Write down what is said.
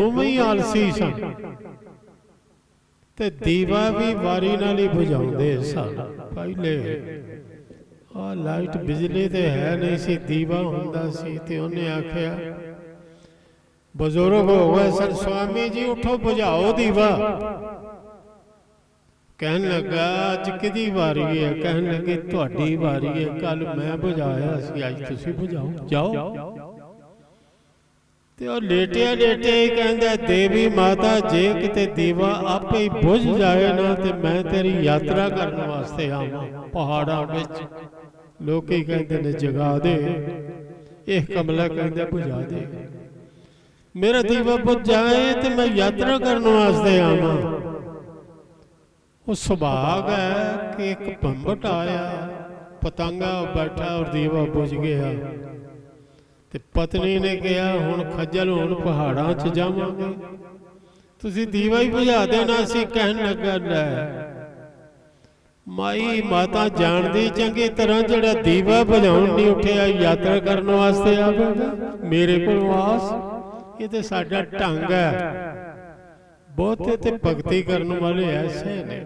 ਦੋਵੇਂ ਹੀ ਆਲਸੀ ਸਨ। ਤੇ ਦੀਵਾ ਵੀ ਵਾਰੀ ਨਾਲ ਹੀ ਬੁਝਾਉਂਦੇ ਸਨ। ਪਹਿਲੇ ਆ ਲਾਈਟ ਬਿਜਲੀ ਤੇ ਹੈ ਨਹੀਂ ਸੀ, ਦੀਵਾ ਹੁੰਦਾ ਸੀ ਤੇ ਉਹਨੇ ਆਖਿਆ, ਬਜ਼ੁਰਗ ਹੋ ਗਏ ਸਰ, ਸਵਾਮੀ ਜੀ, ਉਠੋ, ਬੁਝਾਓ ਦੀਵਾ। ਕਹਿਣ ਲੱਗਾ, ਅੱਜ ਕਿਹਦੀ ਵਾਰੀ ਹੈ? ਕਹਿਣ ਲੱਗੇ, ਤੁਹਾਡੀ ਵਾਰੀ ਹੈ ਕੱਲ ਮੈਂ ਬੁਝਾਇਆ ਸੀ, ਅੱਜ ਤੁਸੀਂ ਬੁਝਾਓ, ਜਾਓ। ਤੇ ਉਹ ਲੇਟਿਆ ਲੇਟਿਆ ਹੀ ਕਹਿੰਦਾ, ਦੇਵੀ ਮਾਤਾ, ਜੇ ਕਿਤੇ ਦੀਵਾ ਆਪੇ ਹੀ ਬੁਝ ਜਾਏ ਨਾ, ਤੇ ਮੈਂ ਤੇਰੀ ਯਾਤਰਾ ਕਰਨ ਵਾਸਤੇ ਆਵਾਂ ਪਹਾੜਾਂ ਵਿੱਚ। ਲੋਕੀ ਕਹਿੰਦੇ ਨੇ, ਜਗਾ ਦੇ। ਇਹ ਕਮਲਾ ਕਹਿੰਦਾ ਬੁਝਾ ਦੇ। ਮੇਰਾ ਦੀਵਾ ਬੁਝ ਜਾਏ ਤੇ ਮੈਂ ਯਾਤਰਾ ਕਰਨ ਵਾਸਤੇ ਆਵਾਂ। ਉਹ ਸੁਭਾਗ ਹੈ ਕਿ ਇੱਕ ਭੰਬਟ ਆਇਆ, ਪਤੰਗਾ ਬੈਠਾ ਔਰ ਦੀਵਾ ਬੁਝ ਗਿਆ। ਤੇ ਪਤਨੀ ਨੇ ਕਿਹਾ, ਹੁਣ ਖੱਜਲ ਹੋਣ ਪਹਾੜਾਂ 'ਚ ਜਾਵਾਂਗੇ ਤੁਸੀਂ ਦੀਵਾ ਹੀ ਬੁਝਾ ਦੇਣਾ ਸੀ, ਕਹਿਣ ਲੱਗਾ, ਲੈ, ਮਾਈ ਮਾਤਾ ਜਾਣਦੀ ਚੰਗੀ ਤਰ੍ਹਾਂ ਜਿਹੜਾ ਦੀਵਾ ਬੁਝਾਉਣ ਨਹੀਂ ਉੱਠਿਆ, ਯਾਤਰਾ ਕਰਨ ਵਾਸਤੇ ਆਵੇਗਾ ਮੇਰੇ ਕੋਲ ਆਸ, ਇਹ ਤੇ ਸਾਡਾ ਢੰਗ ਹੈ। ਬਹੁਤੇ ਤੇ ਭਗਤੀ ਕਰਨ ਵਾਲੇ ਐਸੇ ਨੇ।